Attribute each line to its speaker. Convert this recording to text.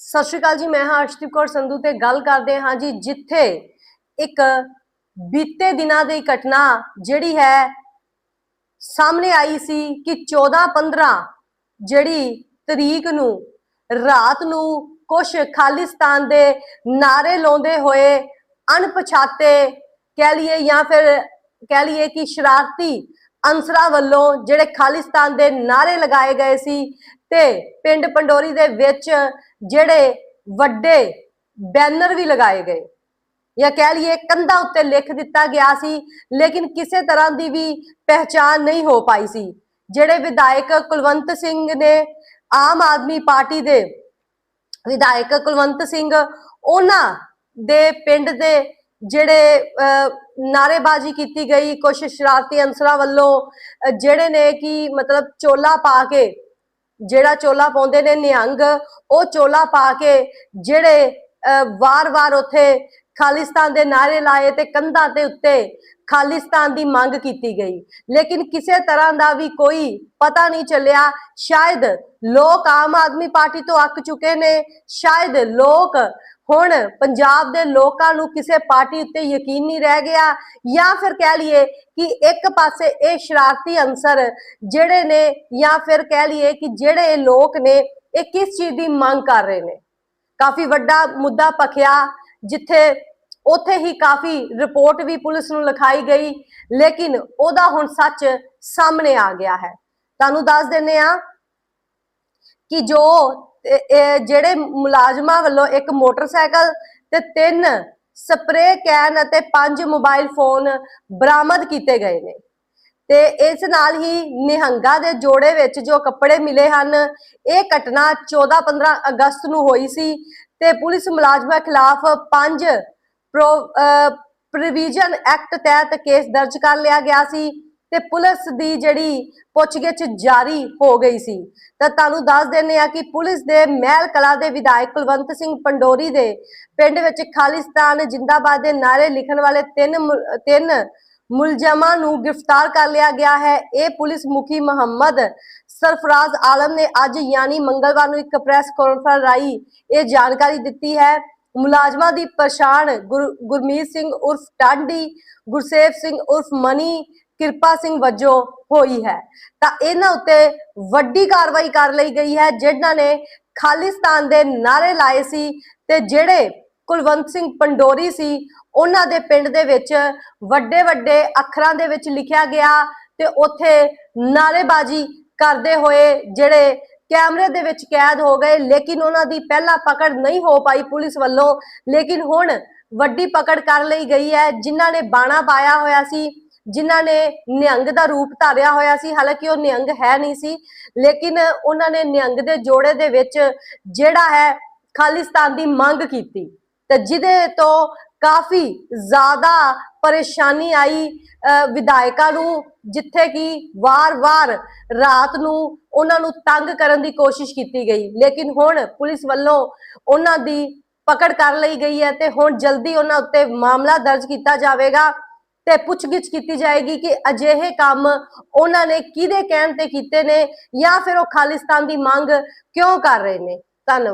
Speaker 1: ਸਤਿ ਸ਼੍ਰੀ ਅਕਾਲ ਜੀ, ਮੈਂ ਹਾਂ ਅਰਸ਼ਦੀਪ ਕੌਰ ਸੰਧੂ ਤੇ ਗੱਲ ਕਰਦੇ ਹਾਂ ਜੀ, ਜਿੱਥੇ ਇੱਕ ਬੀਤੇ ਦਿਨਾਂ ਦੀ ਘਟਨਾ ਜਿਹੜੀ ਹੈ ਸਾਹਮਣੇ ਆਈ ਸੀ ਕਿ 14 15 ਜਿਹੜੀ ਤਰੀਕ ਨੂੰ ਰਾਤ ਨੂੰ ਕੁਝ ਖਾਲਿਸਤਾਨ ਦੇ ਨਾਰੇ ਲਾਉਂਦੇ ਹੋਏ ਅਣਪਛਾਤੇ ਕਹਿ ਲਈਏ ਜਾਂ ਫਿਰ ਕਹਿ ਲਈਏ ਕਿ ਸ਼ਰਾਰਤੀ ਅਨਸਰਾਂ ਵੱਲੋਂ ਜਿਹੜੇ ਖਾਲਿਸਤਾਨ ਦੇ ਨਾਰੇ ਲਗਾਏ ਗਏ ਸੀ ਤੇ ਪਿੰਡ ਪੰਡੋਰੀ ਦੇ ਵਿੱਚ ਜਿਹੜੇ ਵੱਡੇ ਬੈਨਰ ਵੀ ਲਗਾਏ ਗਏ। ਜਾਂ ਕਹਿ ਲਈਏ ਕੰਧਾਂ ਉੱਤੇ ਲਿਖ ਦਿੱਤਾ ਗਿਆ ਸੀ ਲੇਕਿਨ ਕਿਸੇ ਤਰ੍ਹਾਂ ਦੀ ਵੀ ਪਹਿਚਾਨ ਨਹੀਂ ਹੋ ਪਾਈ ਸੀ। ਜਿਹੜੇ ਵਿਧਾਇਕ ਕੁਲਵੰਤ ਸਿੰਘ ਨੇ ਆਮ ਆਦਮੀ ਪਾਰਟੀ ਦੇ ਵਿਧਾਇਕ ਕੁਲਵੰਤ ਸਿੰਘ ਉਹਨਾਂ ਦੇ ਪਿੰਡ ਦੇ ਜਿਹੜੇ ਅਹ, ਨਾਅਰੇਬਾਜ਼ੀ ਕੀਤੀ ਗਈ ਕੁਝ ਸ਼ਰਾਰਤੀ ਅਨਸਰਾਂ ਵੱਲੋਂ ਜਿਹੜੇ ਨੇ ਕਿ ਮਤਲਬ ਚੋਲਾ ਪਾ ਕੇ ਜਿਹੜਾ ਚੋਲਾ ਪਾਉਂਦੇ ਨੇ ਨਿਹੰਗ, ਉਹ ਚੋਲਾ ਪਾ ਕੇ ਜਿਹੜੇ ਵਾਰ-ਵਾਰ ਉੱਥੇ ਖਾਲਿਸਤਾਨ ਦੇ ਨਾਰੇ ਲਾਏ ਤੇ ਕੰਧਾਂ ਦੇ ਉੱਤੇ ਖਾਲਿਸਤਾਨ ਦੀ ਮੰਗ ਕੀਤੀ ਗਈ। ਲੇਕਿਨ ਕਿਸੇ ਤਰ੍ਹਾਂ ਦਾ ਵੀ ਕੋਈ ਪਤਾ ਨਹੀਂ ਚੱਲਿਆ। ਸ਼ਾਇਦ ਲੋਕ ਆਮ ਆਦਮੀ ਪਾਰਟੀ ਤੋਂ ਅੱਕ ਚੁੱਕੇ ਨੇ। ਸ਼ਾਇਦ ਲੋਕ ਹੁਣ ਪੰਜਾਬ ਦੇ ਲੋਕਾਂ ਨੂੰ ਕਿਸੇ ਪਾਰਟੀ ਉੱਤੇ ਯਕੀਨ ਨਹੀਂ ਰਹਿ ਗਿਆ ਜਾਂ ਫਿਰ ਕਹਿ ਲਈਏ ਕਿ ਇੱਕ ਪਾਸੇ ਇਹ ਸ਼ਰਾਰਤੀ ਅੰਸਰ ਜਿਹੜੇ ਨੇ ਜਾਂ ਫਿਰ ਕਹਿ ਲਈਏ ਕਿ ਜਿਹੜੇ ਲੋਕ ਨੇ, ਇਹ ਕਿਸ ਚੀਜ਼ ਦੀ ਮੰਗ ਕਰ ਰਹੇ ਨੇ? ਕਾਫੀ ਵੱਡਾ ਮੁੱਦਾ ਪਖਿਆ ਜਿੱਥੇ ਉੱਥੇ ਹੀ ਕਾਫੀ ਰਿਪੋਰਟ ਵੀ ਪੁਲਿਸ ਨੂੰ ਲਿਖਾਈ ਗਈ, ਲੇਕਿਨ ਉਹਦਾ ਹੁਣ ਸੱਚ ਸਾਹਮਣੇ ਆ ਗਿਆ ਹੈ। ਤੁਹਾਨੂੰ ਦੱਸ ਦਿੰਨੇ ਆ ਕਿ ਜੋ ਇਹ- ਇਹ ਜਿਹੜੇ ਮੁਲਾਜ਼ਮਾਂ ਵੱਲੋਂ ਇੱਕ ਮੋਟਰਸਾਈਕਲ ਤੇ ਤਿੰਨ ਸਪਰੇ ਕੈਨ ਅਤੇ ਪੰਜ ਮੋਬਾਈਲ ਫੋਨ ਬਰਾਮਦ ਕੀਤੇ ਗਏ ਨੇ। ਤੇ ਇਸ ਨਾਲ ਹੀ ਨਿਹੰਗਾ ਦੇ ਜੋੜੇ ਵਿੱਚ ਜੋ ਕੱਪੜੇ ਮਿਲੇ ਹਨ, ਇਹ ਘਟਨਾ 14-15 ਅਗਸਤ ਨੂੰ ਹੋਈ ਸੀ ਤੇ ਪੁਲਿਸ ਮੁਲਾਜ਼ਮਾਂ ਖਿਲਾਫ ਪੰਜ ਪ੍ਰੋਵੀਜ਼ਨ ਐਕਟ ਤਹਿਤ ਕੇਸ ਦਰਜ ਕਰ ਲਿਆ ਗਿਆ ਸੀ। ਤੇ ਪੁਲਿਸ ਦੀ ਜਿਹੜੀ ਪੁੱਛਗਿੱਛ ਜਾਰੀ ਹੋ ਗਈ ਸੀ। ਤਾਂ ਤੁਹਾਨੂੰ ਦੱਸ ਦਿੰਨੇ ਆ ਕਿ ਪੁਲਿਸ ਦੇ ਮਹਿਲ ਕਲਾ ਦੇ ਵਿਧਾਇਕ ਕੁਲਵੰਤ ਸਿੰਘ ਪੰਡੋਰੀ ਦੇ ਪਿੰਡ ਵਿੱਚ ਖਾਲਿਸਤਾਨ ਜਿੰਦਾਬਾਦ ਦੇ ਨਾਰੇ ਲਿਖਣ ਵਾਲੇ ਤਿੰਨ ਤਿੰਨ ਮੁਲਜ਼ਮਾਂ ਨੂੰ ਗ੍ਰਿਫਤਾਰ ਕਰ ਲਿਆ ਗਿਆ ਹੈ। ਇਹ ਪੁਲਿਸ ਮੁਖੀ ਮੁਹੰਮਦ ਸਰਫਰਾਜ਼ ਆਲਮ ਨੇ ਅੱਜ ਯਾਨੀ ਮੰਗਲਵਾਰ ਨੂੰ ਇੱਕ ਪ੍ਰੈਸ ਕਾਨਫਰੰਸ ਰਾਹੀਂ ਇਹ ਜਾਣਕਾਰੀ ਦਿੱਤੀ ਹੈ। ਮੁਲਾਜ਼ਮਾਂ ਦੀ ਪਛਾਣ ਗੁਰ- ਗੁਰਮੀਤ ਸਿੰਘ ਉਰਫ ਟਾਂਡੀ, ਗੁਰਸੇਵ ਸਿੰਘ ਉਰਫ ਮਨੀ ਕਿਰਪਾ ਸਿੰਘ ਵਜੋਂ ਹੋਈ ਹੈ। ਤਾਂ ਇਹਨਾਂ ਉੱਤੇ ਵੱਡੀ ਕਾਰਵਾਈ ਕਰ ਲਈ ਗਈ ਹੈ ਜਿਨ੍ਹਾਂ ਨੇ ਖਾਲਿਸਤਾਨ ਦੇ ਨਾਰੇ ਲਾਏ ਸੀ ਤੇ ਜਿਹੜੇ ਕੁਲਵੰਤ ਸਿੰਘ ਪੰਡੋਰੀ ਸੀ, ਉਹਨਾਂ ਦੇ ਪਿੰਡ ਦੇ ਵਿੱਚ ਵੱਡੇ ਵੱਡੇ ਅੱਖਰਾਂ ਦੇ ਵਿੱਚ ਲਿਖਿਆ ਗਿਆ ਤੇ ਉੱਥੇ ਨਾਰੇਬਾਜ਼ੀ ਕਰਦੇ ਹੋਏ ਜਿਹੜੇ ਕੈਮਰੇ ਦੇ ਵਿੱਚ ਕੈਦ ਹੋ ਗਏ, ਲੇਕਿਨ ਉਹਨਾਂ ਦੀ ਪਹਿਲਾਂ ਪਕੜ ਨਹੀਂ ਹੋ ਪਾਈ ਪੁਲਿਸ ਵੱਲੋਂ, ਲੇਕਿਨ ਹੁਣ ਵੱਡੀ ਪਕੜ ਕਰ ਲਈ ਗਈ ਹੈ, ਜਿਨ੍ਹਾਂ ਨੇ ਬਾਣਾ ਪਾਇਆ ਹੋਇਆ ਸੀ। ਜਿਨ੍ਹਾਂ ਨੇ ਨਿਹੰਗ ਦਾ ਰੂਪ ਧਾਰਿਆ ਹੋਇਆ ਸੀ, ਹਾਲਾਂਕਿ ਉਹ ਨਿਹੰਗ ਹੈ ਨਹੀਂ ਸੀ, ਲੇਕਿਨ ਉਹਨਾਂ ਨੇ ਨਿਹੰਗ ਦੇ ਜੋੜੇ ਦੇ ਵਿੱਚ ਜਿਹੜਾ ਹੈ ਖਾਲਿਸਤਾਨ ਦੀ ਮੰਗ ਕੀਤੀ ਤੇ ਜਿਹਦੇ ਤੋਂ ਕਾਫੀ ਜ਼ਿਆਦਾ ਪਰੇਸ਼ਾਨੀ ਆਈ ਵਿਧਾਇਕਾਂ ਨੂੰ, ਜਿੱਥੇ ਕਿ ਵਾਰ-ਵਾਰ ਰਾਤ ਨੂੰ ਉਹਨਾਂ ਨੂੰ ਤੰਗ ਕਰਨ ਦੀ ਕੋਸ਼ਿਸ਼ ਕੀਤੀ ਗਈ। ਲੇਕਿਨ ਹੁਣ ਪੁਲਿਸ ਵੱਲੋਂ ਉਹਨਾਂ ਦੀ ਪਕੜ ਕਰ ਲਈ ਗਈ ਹੈ ਤੇ ਹੁਣ ਜਲਦੀ ਉਹਨਾਂ ਉੱਤੇ ਮਾਮਲਾ ਦਰਜ ਕੀਤਾ ਜਾਵੇਗਾ। ਤੇ ਪੁੱਛਗਿੱਛ ਕੀਤੀ ਜਾਏਗੀ ਕਿ ਅਜਿਹੇ ਕੰਮ ਉਹਨਾਂ ਨੇ ਕਿਹਦੇ ਕਹਿਣ ਤੇ ਕੀਤੇ ਨੇ ਜਾਂ ਫਿਰ ਉਹ ਖਾਲਿਸਤਾਨ ਦੀ ਮੰਗ ਕਿਉਂ ਕਰ ਰਹੇ ਨੇ? ਧੰਨਵਾਦ।